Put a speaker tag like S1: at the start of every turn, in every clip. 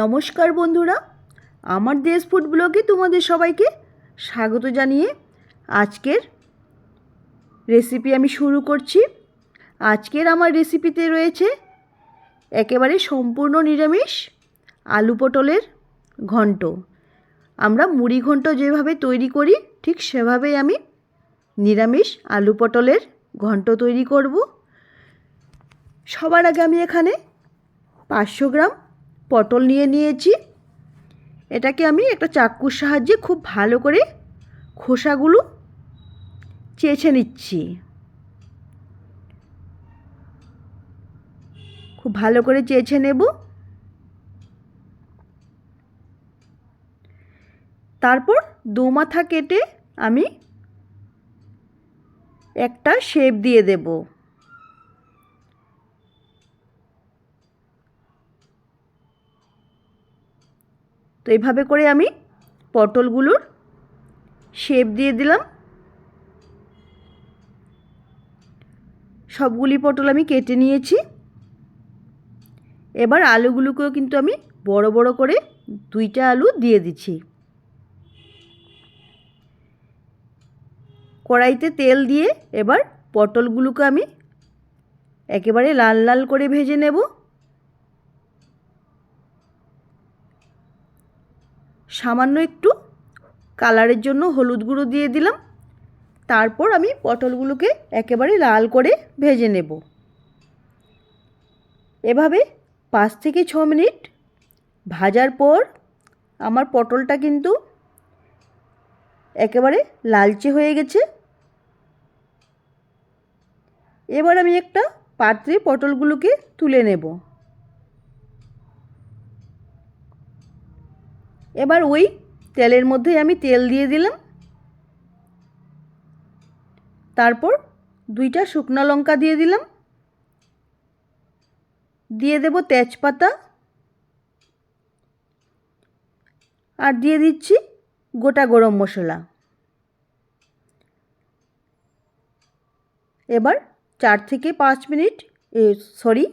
S1: নমস্কার বন্ধুরা, আমার দেশ ফুড ব্লগে তোমাদের সবাইকে স্বাগত জানিয়ে আজকের রেসিপি আমি শুরু করছি। আজকের আমার রেসিপিতে রয়েছে একেবারে সম্পূর্ণ নিরামিষ আলু পটলের ঘন্ট। আমরা মুড়ি ঘন্ট যেভাবে তৈরি করি, ঠিক সেভাবেই আমি নিরামিষ আলু পটলের ঘন্ট তৈরি করব। সবার আগে আমি এখানে পাঁচশো গ্রাম পটল নিয়ে নিয়েছি। এটাকে আমি একটা চাকুর সাহায্যে খুব ভালো করে খোসাগুলো চেঁচে নিচ্ছি। খুব ভালো করে চেঁচে নেব। তারপর দু মাথা কেটে আমি একটা শেপ দিয়ে দেবো। তো এইভাবে করে আমি পটলগুলোর শেপ দিয়ে দিলাম। সবগুলি পটল আমি কেটে নিয়েছি। এবার আলুগুলোকেও কিন্তু আমি বড় বড় করে দুইটা আলু দিয়ে দিচ্ছি। কড়াইতে তেল দিয়ে এবার পটলগুলোকে আমি একেবারে লাল লাল করে ভেজে নেব। সামান্য একটু কালারের জন্য হলুদ গুঁড়ো দিয়ে দিলাম। তারপর আমি পটলগুলোকে একেবারে লাল করে ভেজে নেব। এভাবে পাঁচ থেকে ছ মিনিট ভাজার পর আমার পটলটা কিন্তু একেবারে লালচে হয়ে গেছে। এবার আমি একটা পাত্রে পটলগুলোকে তুলে নেব। এবার ওই তেলের মধ্যে আমি তেল দিয়ে দিলাম। তারপর দুইটা শুকনো লঙ্কা দিয়ে দিলাম। দিয়ে দেব তেজপাতা। আর দিয়ে দিচ্ছি গোটা গরম মশলা। এবার চার থেকে পাঁচ মিনিট সরি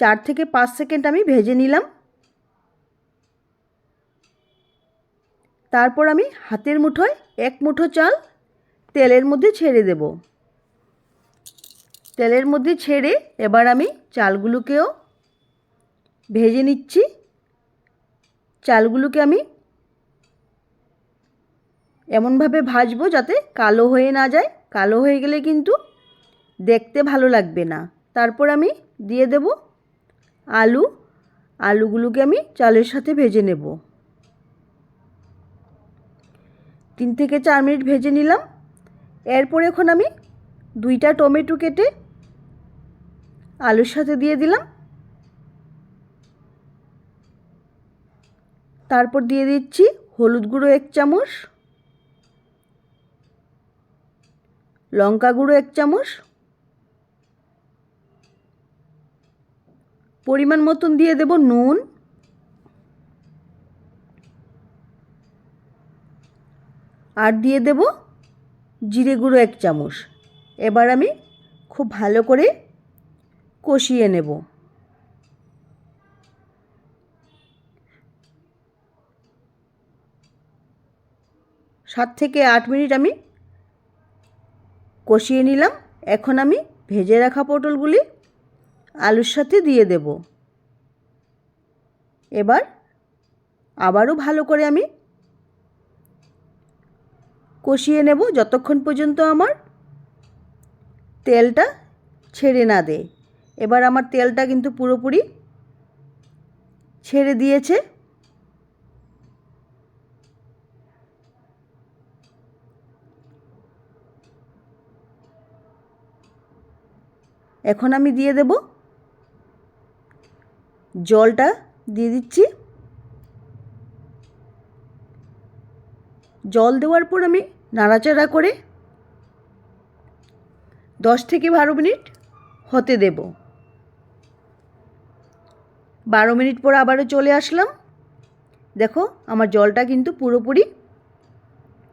S1: চার থেকে পাঁচ সেকেন্ড আমি ভেজে নিলাম। তারপর আমি হাতের মুঠোয় এক মুঠো চাল তেলের মধ্যে ছেড়ে দেব। তেলের মধ্যে ছেড়ে এবার আমি চালগুলোকেও ভেজে নিচ্ছি। চালগুলোকে আমি এমনভাবে ভাজবো যাতে কালো হয়ে না যায়। কালো হয়ে গেলে কিন্তু দেখতে ভালো লাগবে না। তারপর আমি দিয়ে দেব আলু। আলুগুলোকে আমি চালের সাথে ভেজে নেব। তিন থেকে চার মিনিট ভেজে নিলাম। এরপর এখন আমি দুইটা টমেটো কেটে আলুর সাথে দিয়ে দিলাম। তারপর দিয়ে দিচ্ছি হলুদ গুঁড়ো এক চামচ, লঙ্কা গুঁড়ো এক চামচ, পরিমাণ মতন দিয়ে দেব নুন। আর দিয়ে দেব জিরে গুঁড়ো এক চামচ। এবার আমি খুব ভালো করে কষিয়ে নেব। সাত থেকে আট মিনিট আমি কষিয়ে নিলাম। এখন আমি ভেজে রাখা পটলগুলি আলুর সাথে দিয়ে দেব। এবার আবারও ভালো করে আমি কষিয়ে নেব যতক্ষণ পর্যন্ত আমার তেলটা ছেড়ে না দেয় এবার আমার তেলটা কিন্তু পুরোপুরি ছেড়ে দিয়েছে। এখন আমি দিয়ে দেব জলটা, দিয়ে দিচ্ছি। জল দেওয়ার পর আমি নাড়াচাড়া করে দশ থেকে বারো মিনিট হতে দেব। বারো মিনিট পর আবারও চলে আসলাম। দেখো, আমার জলটা কিন্তু পুরোপুরি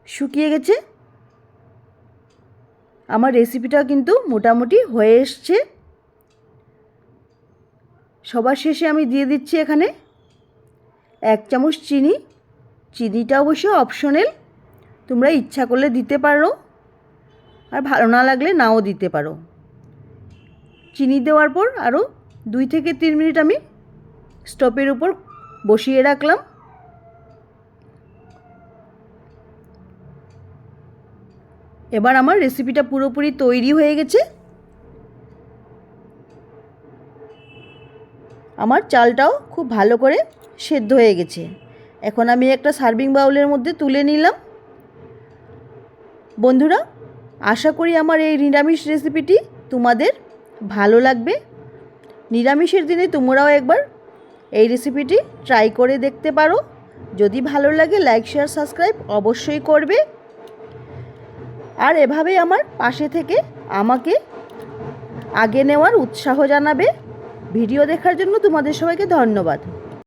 S1: শুকিয়ে গেছে। আমার রেসিপিটা কিন্তু মোটামুটি হয়ে এসছে। সবার শেষে আমি দিয়ে দিচ্ছি এখানে এক চামচ চিনি। চিনিটা অবশ্য অপশনাল তোমরা ইচ্ছা করলে দিতে পারো, আর ভালো না লাগলে নাও দিতে পারো। চিনি দেওয়ার পর আরও দুই থেকে তিন মিনিট আমি স্টোভের উপর বসিয়ে রাখলাম। এবার আমার রেসিপিটা পুরোপুরি তৈরি হয়ে গেছে। আমার চালটাও খুব ভালো করে সেদ্ধ হয়ে গেছে। এখন আমি একটা সার্ভিং বাউলের মধ্যে তুলে নিলাম। বন্ধুরা, আশা করি আমার এই নিরামিষ রেসিপিটি তোমাদের ভালো লাগবে। নিরামিষের দিনে তোমরাও একবার এই রেসিপিটি ট্রাই করে দেখতে পারো। যদি ভালো লাগে, লাইক, শেয়ার, সাবস্ক্রাইব অবশ্যই করবে। আর এভাবে আমার পাশে থেকে আমাকে আগে নেওয়ার উৎসাহ জানাবে। ভিডিও দেখার জন্য তোমাদের সবাইকে ধন্যবাদ।